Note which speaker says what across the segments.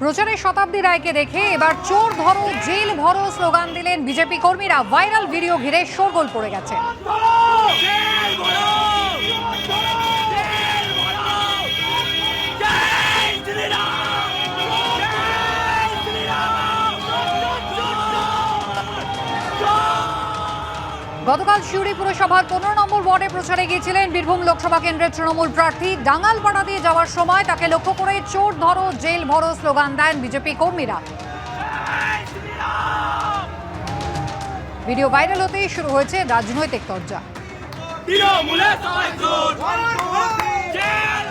Speaker 1: প্রচারের শতাব্দী রায়কে দেখে এবার চোর ধরো, জেল ভরো স্লোগান দিলেন বিজেপি কর্মীরা। ভাইরাল ভিডিও ঘিরে শোরগোল পড়ে গেছে। গতকাল সিউড়ি পুরসভার পনেরো নম্বর ওয়ার্ডে প্রচারে গিয়েছিলেন বীরভূম লোকসভা কেন্দ্রের তৃণমূল প্রার্থী। ডাঙ্গালপাড়া দিয়ে যাওয়ার সময় তাকে লক্ষ্য করে চোর ধরো, জেল ভরো স্লোগান দেন বিজেপি কর্মীরা। ভিডিও ভাইরাল হতেই শুরু হয়েছে রাজনৈতিক তর্জা।
Speaker 2: তৃণমূলে সবাই চোর। জেল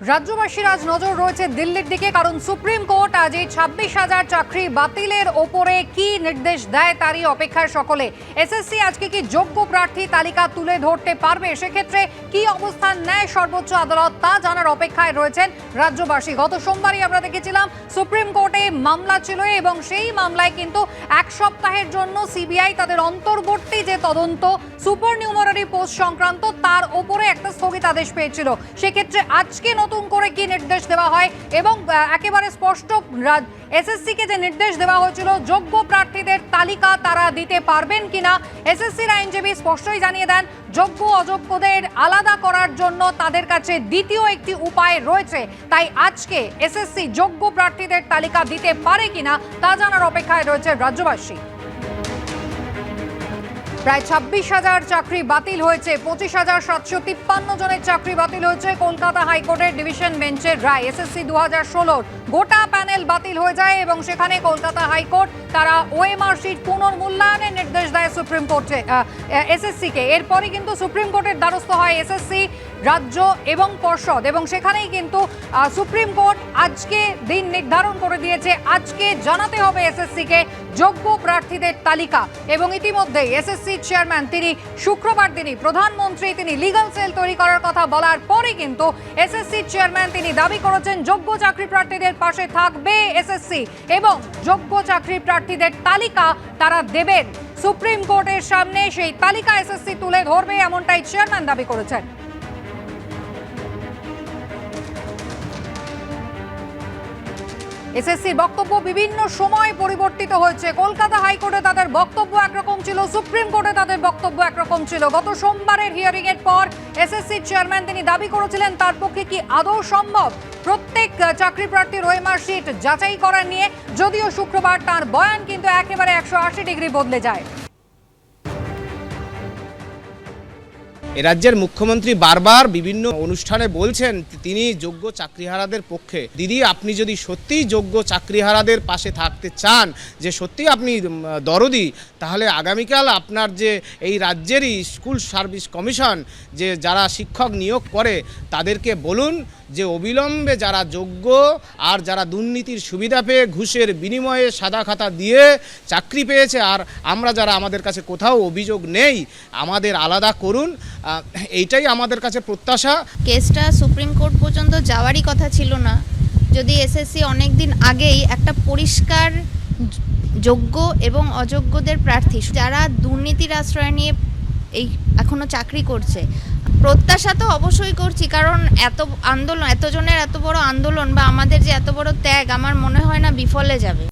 Speaker 1: রাজ্যবাসীর আজ নজর রয়েছে দিল্লির দিকে, কারণ সুপ্রিম কোর্ট আজ এই ছাব্বিশ হাজার চাকরি বাতিলের ওপরে কি নির্দেশ দেয় তারই অপেক্ষায় সকলে। এসএসসি আজকে কি যোগ্য প্রার্থী তালিকা তুলে ধরতে পারবে? সেক্ষেত্রে কি অবস্থান নেয় সর্বোচ্চ আদালত তা জানার অপেক্ষায় রয়েছেন রাজ্যবাসী। গত সোমবারই আমরা দেখেছিলাম, সুপ্রিম কোর্টে মামলা ছিল এবং সেই মামলায় কিন্তু এক সপ্তাহের জন্য সিবিআই তাদের অন্তর্বর্তী যে তদন্ত সুপার নিউমারারি পোস্ট সংক্রান্ত, তার ওপরে একটা স্থগিতাদেশ পেয়েছিল। সেক্ষেত্রে আজকে নতুন করে কি নির্দেশ দেওয়া হয় এবং একেবারে স্পষ্ট এসএসসি কে যে নির্দেশ দেওয়া হয়েছিল, যোগ্য প্রার্থীদের তালিকা তারা দিতে পারবেন কিনা? এসএসসির আইনজীবী স্পষ্টই জানিয়ে দেন, যোগ্য অযোগ্যদের আলাদা করার জন্য তাদের কাছে দ্বিতীয় একটি উপায় রয়েছে। তাই আজকে এসএসসি যোগ্য প্রার্থীদের তালিকা দিতে পারে কিনা, তা জানার অপেক্ষায় রয়েছে রাজ্যবাসী। প্রায় ছাব্বিশ হাজার চাকরি বাতিল হয়েছে, পঁচিশ হাজার সাতশো তিপ্পান্ন জনের চাকরি বাতিল হয়েছে কলকাতা হাইকোর্টের ডিভিশন বেঞ্চের রায়। এসএসসি দু হাজার ষোলোর গোটা প্যানেল বাতিল হয়ে যায় এবং সেখানে কলকাতা হাইকোর্ট তারা ওএমআর শিট পুনর্মূল্যায়নের নির্দেশ দেয় সুপ্রিম কোর্টে এসএসসিকে। এরপরই কিন্তু সুপ্রিম কোর্টের দ্বারস্থ হয় এসএসসি। রাজ্য এবং পর্ষদ। এবং সেখানেই কিন্তু সুপ্রিম কোর্ট আজকে দিন নির্ধারণ করে দিয়েছে, আজকে জানাতে হবে এসএসসিকে যোগ্য প্রার্থীদের তালিকা। এবং ইতিমধ্যে এসএসসি চেয়ারম্যান তিনি শুক্রবার তিনি, প্রধানমন্ত্রী তিনি লিগাল সেল তৈরি করার কথা বলার পরে কিন্তু এসএসসি চেয়ারম্যান তিনি দাবি করেছেন, যোগ্য চাকরি প্রার্থীদের পাশে থাকবে এসএসসি এবং যোগ্য চাকরি প্রার্থীদের তালিকা তারা দেবেন। সুপ্রিম কোর্টের সামনে সেই তালিকা এসএসসি তুলে ধরবে, এমনটাই চেয়ারম্যান দাবি করেছেন। এসএসসির বক্তব্য বিভিন্ন সময় পরিবর্তিত হয়েছে। কলকাতা হাইকোর্টে তাদের বক্তব্য একরকম ছিল, সুপ্রিম কোর্টে তাদের বক্তব্য একরকম ছিল। গত সোমবারের হিয়ারিং এর পর এসএসসির চেয়ারম্যান তিনি দাবি করেছিলেন, তার পক্ষে কি আদৌ সম্ভব? প্রত্যেক চাকরি প্রার্থীর ওয়েমার শিট যাচাই করা নিয়ে, যদিও শুক্রবার তার বয়ান কিন্তু একেবারে একশো আশি ডিগ্রি বদলে যায়।
Speaker 3: এ রাজ্যের মুখ্যমন্ত্রী বারবার বিভিন্ন অনুষ্ঠানে বলছেন, তিনি যোগ্য চাকরিহারাদের পক্ষে। দিদি, আপনি যদি সত্যিই যোগ্য চাকরিহারাদের পাশে থাকতে চান, যে সত্যিই আপনি দরদি, তাহলে আগামীকাল আপনার যে এই রাজ্যেরই স্কুল সার্ভিস কমিশন, যে যারা শিক্ষক নিয়োগ করে, তাদেরকে বলুন যে অবিলম্বে যারা যোগ্য আর যারা দুর্নীতির সুবিধা পেয়ে ঘুষের বিনিময়ে সাদা খাতা দিয়ে চাকরি পেয়েছে, আর আমরা যারা আমাদের কাছে কোথাও অভিযোগ নেই, আমাদের আলাদা করুন। এইটাই আমাদের কাছে প্রত্যাশা।
Speaker 4: কেসটা সুপ্রিম কোর্ট পর্যন্ত যাওয়ারই কথা ছিল না। যদি এসএসসি অনেক দিন আগেই একটা পরিষ্কার যোগ্য এবং অযোগ্যদের প্রার্থী, যারা দুর্নীতির আশ্রয় নিয়ে এই এখনও চাকরি করছে, প্রত্যাশা তো অবশ্যই করছি, কারণ এত আন্দোলন, এতজনের এত বড় আন্দোলন বা আমাদের যে এত বড় ত্যাগ, আমার মনে হয় না বিফলে যাবে।